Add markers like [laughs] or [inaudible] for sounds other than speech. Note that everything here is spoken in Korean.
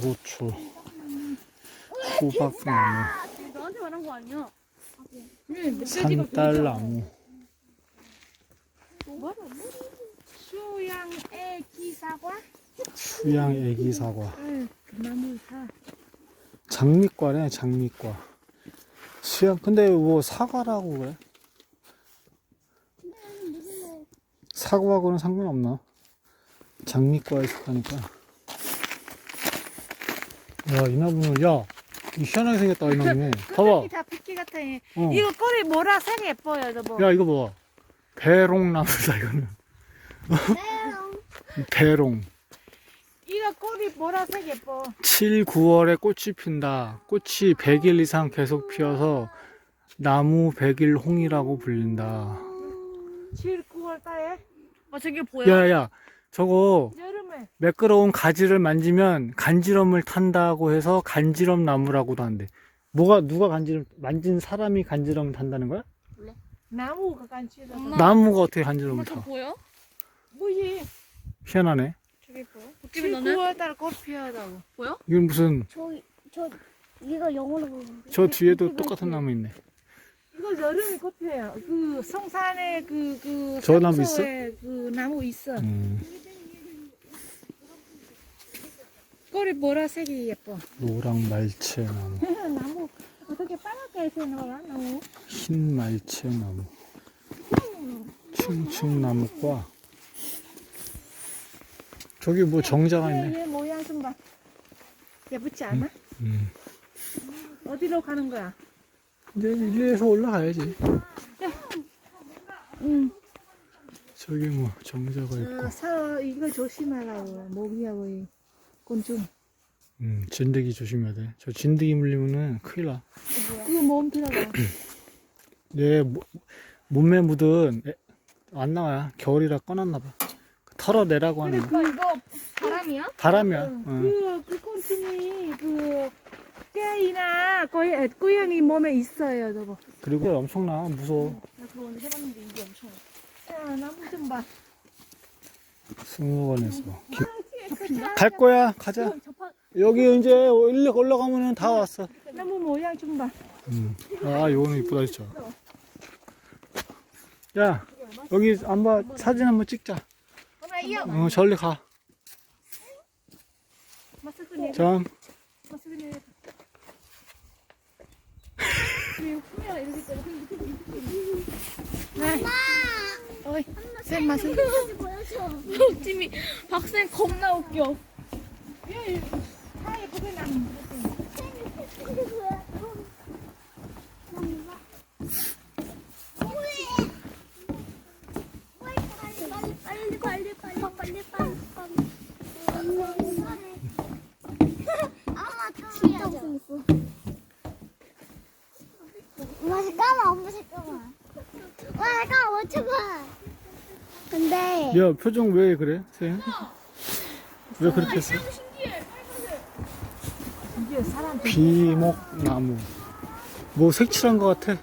고추, 호박나무, 아니야? 산딸나무, 수양 애기 사과? 수양 애기 사과. 장미과네 장미과. 수양 근데 뭐 사과라고 그래? 사과하고는 상관없나? 장미과에 속하니까. 야, 이 나무는, 야, 이 희한하게 생겼다, 이 나무는. 봐봐. 다 붓기 같아. 얘. 어. 이거 꼬리 모라색 예뻐요, 여보. 야, 이거 봐. 배롱나무다, 이거는. 배롱. 이거 꼬리 모라색 예뻐. 7, 9월에 꽃이 핀다. 꽃이 100일 이상 계속 피어서 나무 100일 홍이라고 불린다. 7, 9월 달에 아 저게 뭐야? 야, 야, 저거 여름 에 매끄러운 가지를 만지면 간지럼을 탄다고 해서 간지럼 나무라고도 한대. 뭐가, 누가 간지럼, 만진 사람이 간지럼 탄다는 거야? 나무가 간지러. 엄마. 나무가 어떻게 간지럼을 타? 보여? 뭐지? 희한하네. 저게 보여? 7, 도깨비 너는 9월 달꽃 피어다고. 보여? 이건 무슨, 저, 저, 이거 영어로 보는데. 저 뒤에도 똑같은 나무 있네. 이거 여름에 꽃 피어요. 그 성산에 그, 그. 저 나무 상소에 그 나무 있어. 음, 꼬리 모라색이 예뻐. 노랑 말채 나무, [laughs] 나무 어떻게 빨갛게 해서 나와 나무? 흰 말채 나무, 층층 나무과. 저기 뭐 정자가 있네. 얘, 얘 모양 좀 봐. 예쁘지 않아? 음. 어디로 가는 거야? 이제 일리에서 올라가야지. 응. 저기 뭐 정자가 있고, 아, 사 이거 조심하라고 모기하고 이 곤충. 음, 진드기 조심해야 돼. 저 진드기 물리면은 큰일 나. 그거 몸 들어가. 얘 모- 몸에 묻은 애- 안 나와요. 겨울이라 꺼놨나 봐. 털어내라고 하는 거. 그 이거 바람이야? 바람이야. 응. 그, 그 곤충이 그 깨이나 고양, 고양이 몸에 있어요, 저거. 그리고 엄청나 무서워. 나 그거 오늘 해봤는데 이게 엄청 야, 나무 좀 봐. 승무원에서 갈 거야. 가자. 여기 이제 일로 올라가면은 다 왔어. 나무 모양 좀 봐. 음. 아, 요거는 이쁘다 진짜. 야, 여기 한번 사진 한번 찍자. 엄마 어, 저리 가. 마스크 내. 자, 마스크 내. 후미가 이렇게 있잖아. 네. 어이, 쌤 마스크. 팀이 박쌤 겁나 웃겨. 엄마, 진짜 웃겼어. 엄마, 잠깐만, 엄마, 잠깐만. 엄마, 잠깐만, 맞춰봐. 근데, 야, 표정 왜 그래? 쌤? 왜 그렇게 했어? 비목나무. 뭐 색칠한 것 같아.